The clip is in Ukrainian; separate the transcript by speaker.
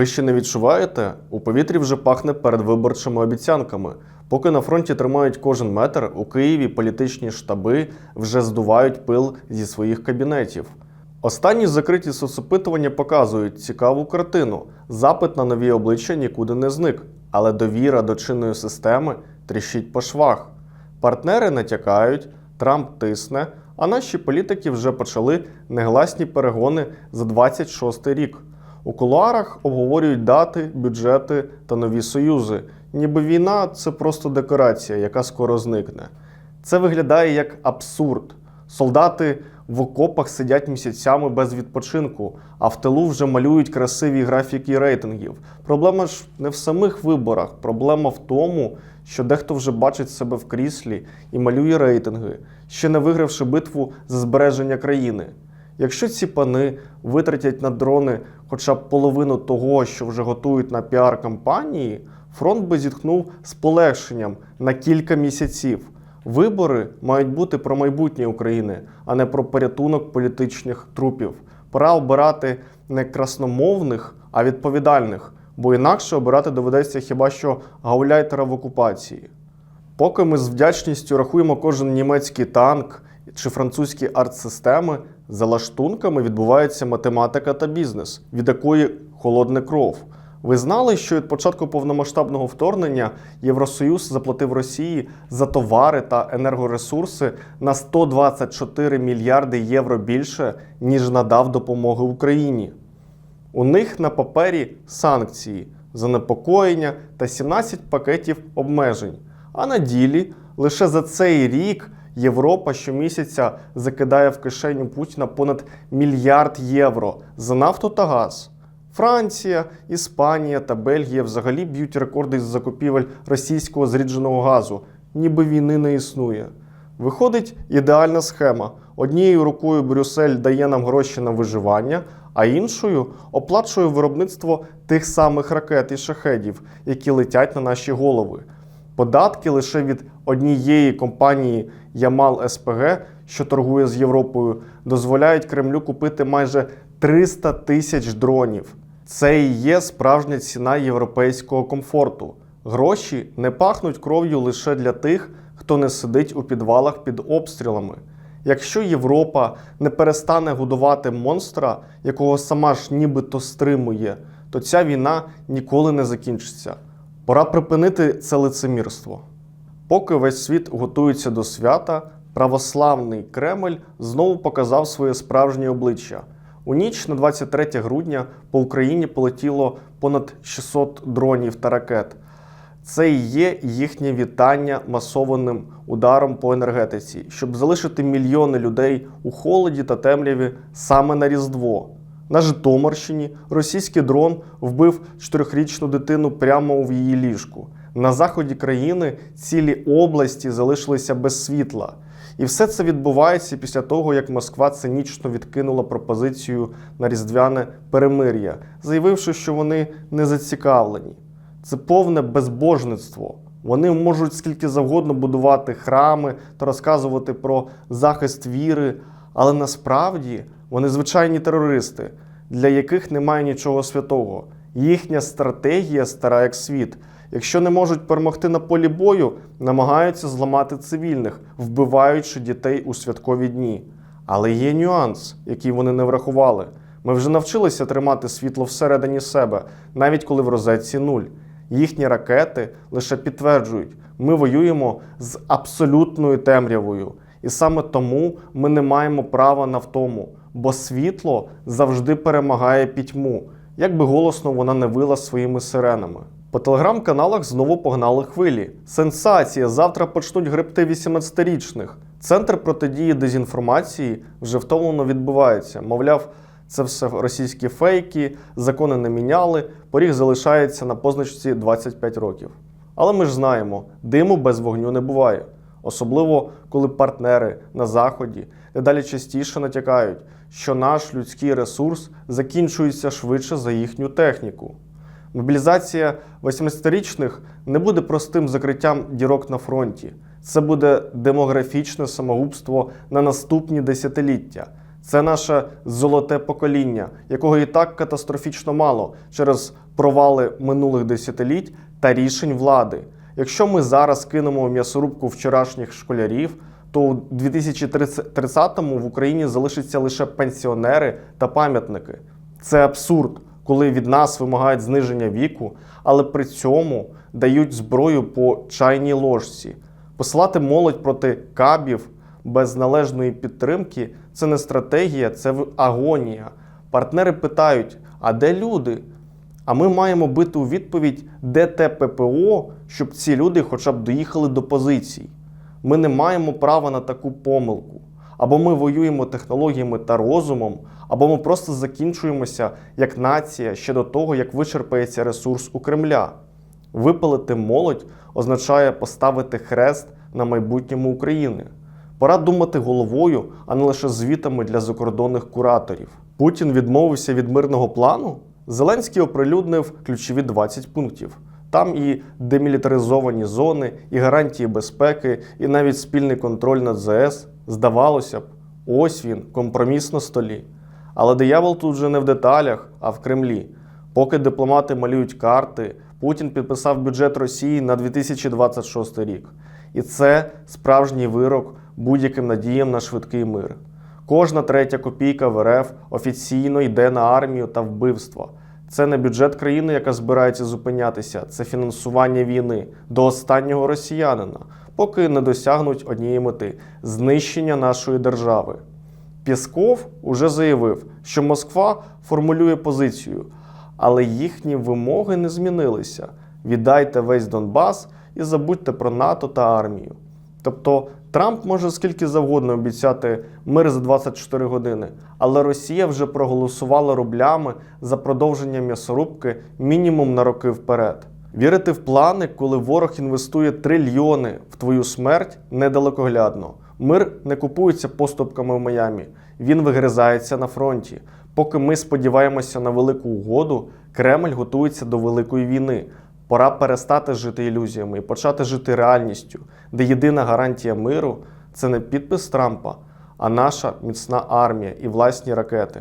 Speaker 1: Ви ще не відчуваєте? У повітрі вже пахне передвиборчими обіцянками. Поки на фронті тримають кожен метр, у Києві політичні штаби вже здувають пил зі своїх кабінетів. Останні закриті соцопитування показують цікаву картину. Запит на нові обличчя нікуди не зник, але довіра до чинної системи тріщить по швах. Партнери натякають, Трамп тисне, а наші політики вже почали негласні перегони за 26 рік. У кулуарах обговорюють дати, бюджети та нові союзи. Ніби війна це просто декорація, яка скоро зникне. Це виглядає як абсурд. Солдати в окопах сидять місяцями без відпочинку, а в тилу вже малюють красиві графіки рейтингів. Проблема ж не в самих виборах, проблема в тому, що дехто вже бачить себе в кріслі і малює рейтинги, ще не вигравши битву за збереження країни. Якщо ці пани витратять на дрони хоча б половину того, що вже готують на піар-кампанії, фронт би зітхнув з полегшенням на кілька місяців. Вибори мають бути про майбутнє України, а не про порятунок політичних трупів. Пора обирати не красномовних, а відповідальних, бо інакше обирати доведеться хіба що гауляйтера в окупації. Поки ми з вдячністю рахуємо кожен німецький танк чи французькі артсистеми, за лаштунками відбувається математика та бізнес, від якої холодне кров. Ви знали, що від початку повномасштабного вторгнення Євросоюз заплатив Росії за товари та енергоресурси на 124 мільярди євро більше, ніж надав допомоги Україні. У них на папері санкції, занепокоєння та 17 пакетів обмежень. А на ділі лише за цей рік Європа щомісяця закидає в кишеню Путіна понад мільярд євро за нафту та газ. Франція, Іспанія та Бельгія взагалі б'ють рекорди з закупівель російського зрідженого газу, ніби війни не існує. Виходить ідеальна схема. Однією рукою Брюссель дає нам гроші на виживання, а іншою оплачує виробництво тих самих ракет і шахедів, які летять на наші голови. Податки лише від однієї компанії Ямал СПГ, що торгує з Європою, дозволяють Кремлю купити майже 300 тисяч дронів. Це і є справжня ціна європейського комфорту. Гроші не пахнуть кров'ю лише для тих, хто не сидить у підвалах під обстрілами. Якщо Європа не перестане годувати монстра, якого сама ж нібито стримує, то ця війна ніколи не закінчиться. Пора припинити це лицемірство. Поки весь світ готується до свята, православний Кремль знову показав своє справжнє обличчя. У ніч на 23 грудня по Україні полетіло понад 600 дронів та ракет. Це і є їхнє вітання масованим ударом по енергетиці, щоб залишити мільйони людей у холоді та темряві саме на Різдво. На Житомирщині російський дрон вбив чотирьохрічну дитину прямо в її ліжку. На заході країни цілі області залишилися без світла. І все це відбувається після того, як Москва цинічно відкинула пропозицію на різдвяне перемир'я, заявивши, що вони не зацікавлені. Це повне безбожництво. Вони можуть скільки завгодно будувати храми та розказувати про захист віри, але насправді вони звичайні терористи, для яких немає нічого святого. Їхня стратегія стара як світ. Якщо не можуть перемогти на полі бою, намагаються зламати цивільних, вбиваючи дітей у святкові дні. Але є нюанс, який вони не врахували. Ми вже навчилися тримати світло всередині себе, навіть коли в розетці нуль. Їхні ракети лише підтверджують, ми воюємо з абсолютною темрявою. І саме тому ми не маємо права на втому, бо світло завжди перемагає пітьму, як би голосно вона не вила своїми сиренами. По телеграм-каналах знову погнали хвилі. Сенсація! Завтра почнуть гребти 18-річних. Центр протидії дезінформації вже втомлено відбувається. Мовляв, це все російські фейки, закони не міняли, поріг залишається на позначці 25 років. Але ми ж знаємо, диму без вогню не буває. Особливо коли партнери на заході дедалі частіше натякають, що наш людський ресурс закінчується швидше за їхню техніку. Мобілізація 18-річних не буде простим закриттям дірок на фронті. Це буде демографічне самогубство на наступні десятиліття. Це наше золоте покоління, якого і так катастрофічно мало через провали минулих десятиліть та рішень влади. Якщо ми зараз кинемо в м'ясорубку вчорашніх школярів, то у 2030-му в Україні залишаться лише пенсіонери та пам'ятники. Це абсурд, коли від нас вимагають зниження віку, але при цьому дають зброю по чайній ложці. Посилати молодь проти кабів без належної підтримки це не стратегія, це агонія. Партнери питають: а де люди? А ми маємо бити у відповідь, де те ППО, щоб ці люди хоча б доїхали до позицій. Ми не маємо права на таку помилку. Або ми воюємо технологіями та розумом, або ми просто закінчуємося як нація ще до того, як вичерпається ресурс у Кремля. Випалити молодь означає поставити хрест на майбутньому України. Пора думати головою, а не лише звітами для закордонних кураторів. Путін відмовився від мирного плану. Зеленський оприлюднив ключові 20 пунктів. Там і демілітаризовані зони, і гарантії безпеки, і навіть спільний контроль над ЗС. Здавалося б, ось він, компроміс на столі. Але диявол тут вже не в деталях, а в Кремлі. Поки дипломати малюють карти, Путін підписав бюджет Росії на 2026 рік. І це справжній вирок будь-яким надіям на швидкий мир. Кожна третя копійка в РФ офіційно йде на армію та вбивства. Це не бюджет країни, яка збирається зупинятися, це фінансування війни до останнього росіянина, поки не досягнуть однієї мети знищення нашої держави. Пєсков уже заявив, що Москва формулює позицію, але їхні вимоги не змінилися. Віддайте весь Донбас і забудьте про НАТО та армію. Тобто Трамп може скільки завгодно обіцяти мир за 24 години, але Росія вже проголосувала рублями за продовження м'ясорубки мінімум на роки вперед. Вірити в плани, коли ворог інвестує трильйони в твою смерть, недалекоглядно. Мир не купується поступками в Майамі, він вигризається на фронті. Поки ми сподіваємося на велику угоду, Кремль готується до великої війни. Пора перестати жити ілюзіями і почати жити реальністю, де єдина гарантія миру це не підпис Трампа, а наша міцна армія і власні ракети.